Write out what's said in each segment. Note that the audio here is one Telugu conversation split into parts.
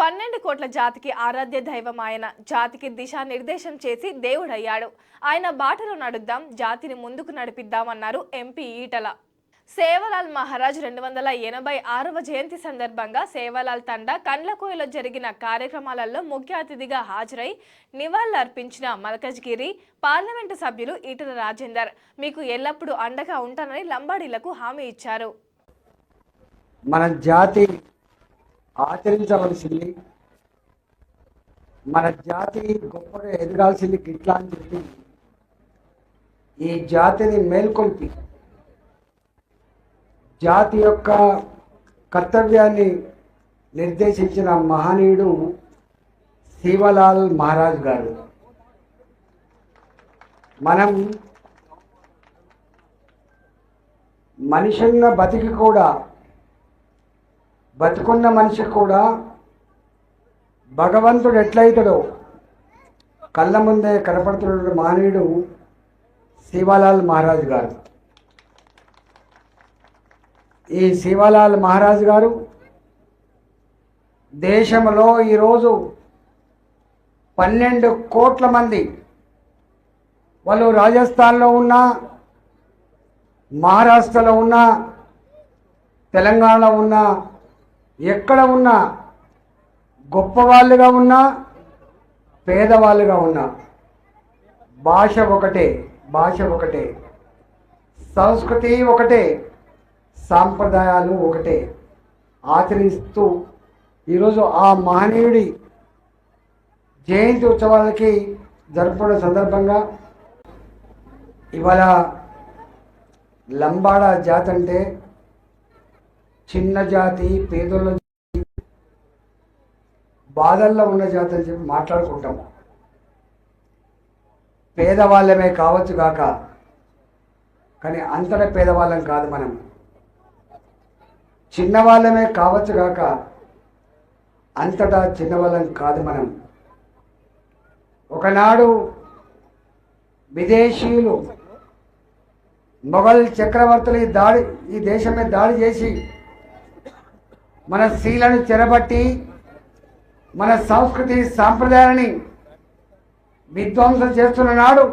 పన్నెండు కోట్ల జాతికి ఆరాధ్య దైవం ఆయన. జాతికి దిశానిర్దేశం చేసి దేవుడయ్యాడు. ఆయన బాటలో నడుద్దాం జాతిని ముందుకు నడిపిద్దామన్నారు ఎంపీ ఈటల. సేవలాల్ మహారాజ్ రెండు వందల ఎనభై ఆరవ జయంతి సందర్భంగా సేవలాల్ తండా కండ్లకోయలో జరిగిన కార్యక్రమాలలో ముఖ్య అతిథిగా హాజరై నివాళులర్పించిన మల్కజ్గిరి పార్లమెంటు సభ్యులు ఈటల రాజేందర్. మీకు ఎల్లప్పుడూ అండగా ఉంటానని లంబాడీలకు హామీ ఇచ్చారు. మన జాతి ఆచరించవలసింది. మన జాతి గొప్పగా ఎదగాల్సింది గిట్లా అని చెప్పి ఈ జాతిని మేల్కొల్పి జాతి యొక్క కర్తవ్యాన్ని నిర్దేశించిన మహనీయుడు శివలాల్ మహారాజ్ గారు. మనం మనిషంగా బతికి కూడా బతుకున్న మనిషి కూడా భగవంతుడు ఎట్లయితాడో కళ్ళ ముందే కనపడుతున్న మానవుడు శివాలాల్ మహారాజు గారు. ఈ శివాలాల్ మహారాజు గారు దేశంలో ఈరోజు పన్నెండు కోట్ల మంది వాళ్ళు రాజస్థాన్లో ఉన్నా మహారాష్ట్రలో ఉన్నా తెలంగాణలో ఉన్నా ఎక్కడ ఉన్నా గొప్పవాళ్ళుగా ఉన్నా పేదవాళ్ళుగా ఉన్నా భాష ఒకటే భాష ఒకటే సంస్కృతి ఒకటే సాంప్రదాయాలు ఒకటే. ఆచరిస్తూ ఈరోజు ఆ మహనీయుడి జయంతి ఉత్సవాలకి జరుపుకున్న సందర్భంగా ఇవాళ లంబాడా జాతంటే అంటే చిన్న జాతి పేదోళ్ళ బాధల్లో ఉన్న జాతి అని చెప్పి మాట్లాడుకుంటాం. పేదవాళ్ళమే కావచ్చు కాక కానీ అంతట పేదవాళ్ళం కాదు మనం. చిన్నవాళ్ళమే కావచ్చు కాక అంతటా చిన్నవాళ్ళం కాదు మనం. ఒకనాడు విదేశీయులు మొఘల్ చక్రవర్తులు ఈ దాడి ఈ దేశమే దాడి చేసి మన స్త్రీలను చెరబట్టి మన సంస్కృతి సాంప్రదాయాన్ని విధ్వంసం చేస్తున్న నాడు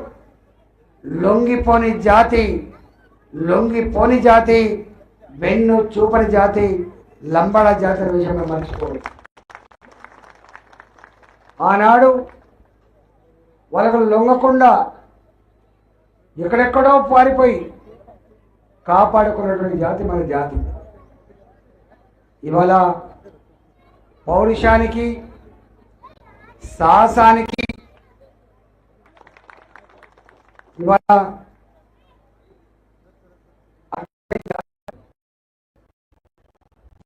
లొంగిపోని జాతి లొంగిపోని జాతి వెన్ను చూపని జాతి లంబడ జాతి విషయంలో మర్చిపోదు ఆనాడు వాళ్ళకు లొంగకుండా ఎక్కడెక్కడో పారిపోయి కాపాడుకున్నటువంటి జాతి మన జాతి. ఇవాళ పౌరుషానికి సాహసానికి ఇవాళ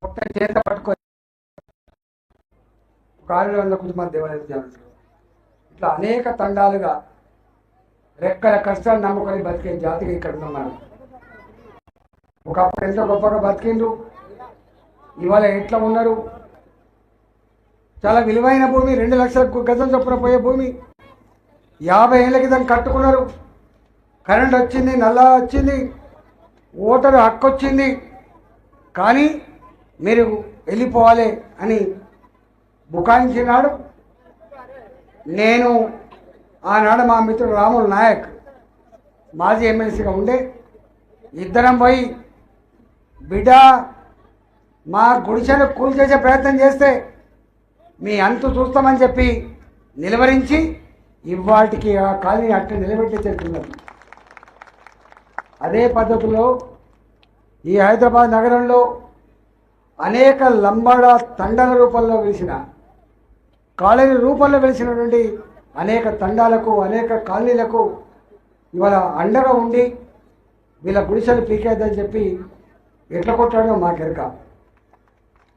పుట్ట చేత పట్టుకొని ఒక దేవాలయం ఇట్లా అనేక తండాలుగా రెక్కల కష్టాలు నమ్ముకొని బతికే జాతిగా ఇక్కడ ఉన్నాం మనం ఒకప్పుడు ఎంతో గొప్పగా బతికిండ్రు? ఇవాళ ఎట్లా ఉన్నారు? చాలా విలువైన భూమి రెండు లక్షల గజం చొప్పున పోయే భూమి. యాభై ఏళ్ళ క్రితం కట్టుకున్నారు. కరెంట్ వచ్చింది నల్లా వచ్చింది ఓటరు హక్కు వచ్చింది. కానీ మీరు వెళ్ళిపోవాలి అని బుకాయించినాడు. నేను ఆనాడు మా మిత్రుడు రాములు నాయక్ మాజీ ఎమ్మెల్సీగా ఉండే. ఇద్దరం పోయి బిడ్డ మా గుడిసెను కూల్ చేసే ప్రయత్నం చేస్తే మీ అంతు చూస్తామని చెప్పి నిలవరించి ఇవాటికి ఆ కాలనీ అట్ట నిలబెట్టేటట్టున్నారు అదే పద్ధతిలో ఈ హైదరాబాద్ నగరంలో అనేక లంబాడ తండాల రూపంలో వెలిసిన కాలనీ రూపంలో వెలిసినటువంటి అనేక తండాలకు అనేక కాలనీలకు ఇవాళ అండగా ఉండి వీళ్ళ గుడిసెలు పీకేద్దని చెప్పి ఎట్లా కొట్టాడో మాకెరక.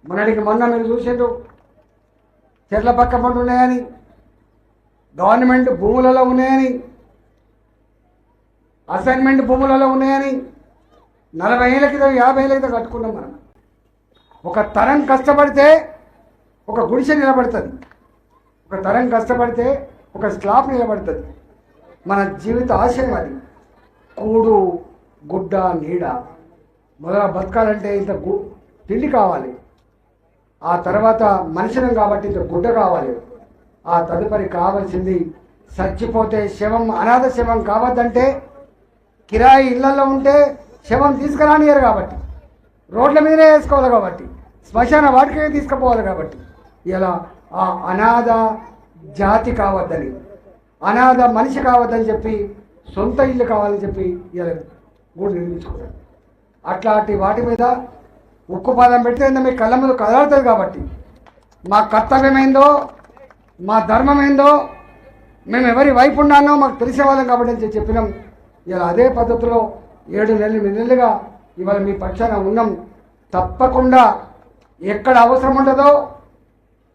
మొన్నటికి మొన్న మీరు చూసిండ్రు చెట్ల పక్క పంట ఉన్నాయని గవర్నమెంట్ భూములలో ఉన్నాయని అసైన్మెంట్ భూములలో ఉన్నాయని నలభై ఏళ్ళ క్రితం యాభై ఏళ్ళ క్రితం కట్టుకున్నాం మనం. ఒక తరం కష్టపడితే ఒక గుడిసె నిలబడుతుంది. ఒక తరం కష్టపడితే ఒక స్లాబ్ నిలబడుతుంది. మన జీవిత ఆశయం అది. కూడు గుడ్డ నీడ మొదల బతకాలంటే ఇంత గు తిండి కావాలి. ఆ తర్వాత మనుషులం కాబట్టి ఇంత గుడ్డ కావాలి. ఆ తదుపరి కావాల్సింది చచ్చిపోతే శవం అనాథ శవం కావద్దంటే కిరాయి ఇళ్ళలో ఉంటే శవం తీసుకురానియరు కాబట్టి. రోడ్ల మీదనే వేసుకోవాలి కాబట్టి. శ్మశాన వాటికే తీసుకుపోవాలి కాబట్టి. ఇలా ఆ అనాథ జాతి కావద్దని అనాథ మనిషి కావద్దని చెప్పి సొంత ఇల్లు కావాలని చెప్పి ఇలా గూడు నిర్మించుకున్నాడు అట్లాంటి వాటి మీద ఉక్కు పాదం పెడితే మీ కళ్ళ ముందు కదలాడుతుంది కాబట్టి. మా కర్తవ్యమైందో మా ధర్మం ఏందో మేము ఎవరి వైపు ఉన్నానో మాకు తెలిసే వాళ్ళం కాబట్టి అని చెప్పి చెప్పినాం. ఇలా అదే పద్ధతిలో ఏడు నెలలు ఎనిమిది నెలలుగా ఇవాళ మీ పక్షాన ఉన్నాం. తప్పకుండా ఎక్కడ అవసరం ఉంటుందో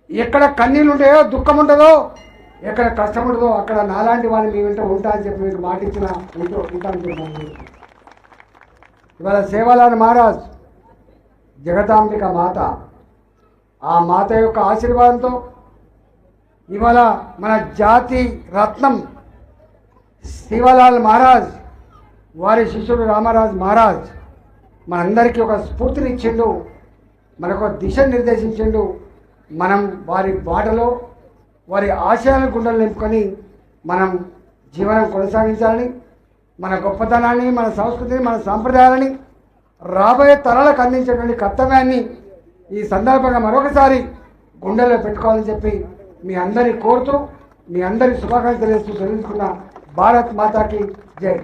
ఎక్కడ కన్నీళ్ళు ఉంటాయో దుఃఖం ఉంటుందో ఎక్కడ కష్టం ఉంటుందో అక్కడ నాలాంటి వాళ్ళు మీ వెంట ఉంటా అని చెప్పి మీకు మాటిచ్చిన ఉంటాను ఇవాళ సేవాలాల్ మహారాజ్ జగదాంబిక మాత. ఆ మాత యొక్క ఆశీర్వాదంతో ఇవాళ మన జాతి రత్నం శివలాల్ మహారాజ్ వారి శిష్యుడు రామరాజ్ మహారాజ్ మనందరికీ ఒక స్ఫూర్తిని ఇచ్చిండు మనకు ఒక దిశ నిర్దేశించిండు. మనం వారి బాటలో వారి ఆశయాల గుండెలు నింపుకొని మనం జీవనం కొనసాగించాలని మన గొప్పతనాన్ని మన సంస్కృతిని మన సాంప్రదాయాలని రాబోయే తరాలకు అందించేటువంటి కర్తవ్యాన్ని ఈ సందర్భంగా మరొకసారి గుండెల్లో పెట్టుకోవాలని చెప్పి మీ అందరిని కోరుతూ మీ అందరి శుభాకాంక్షలు తెలియజేస్తూ తెలుసుకున్న భారత్ మాతాకి జై.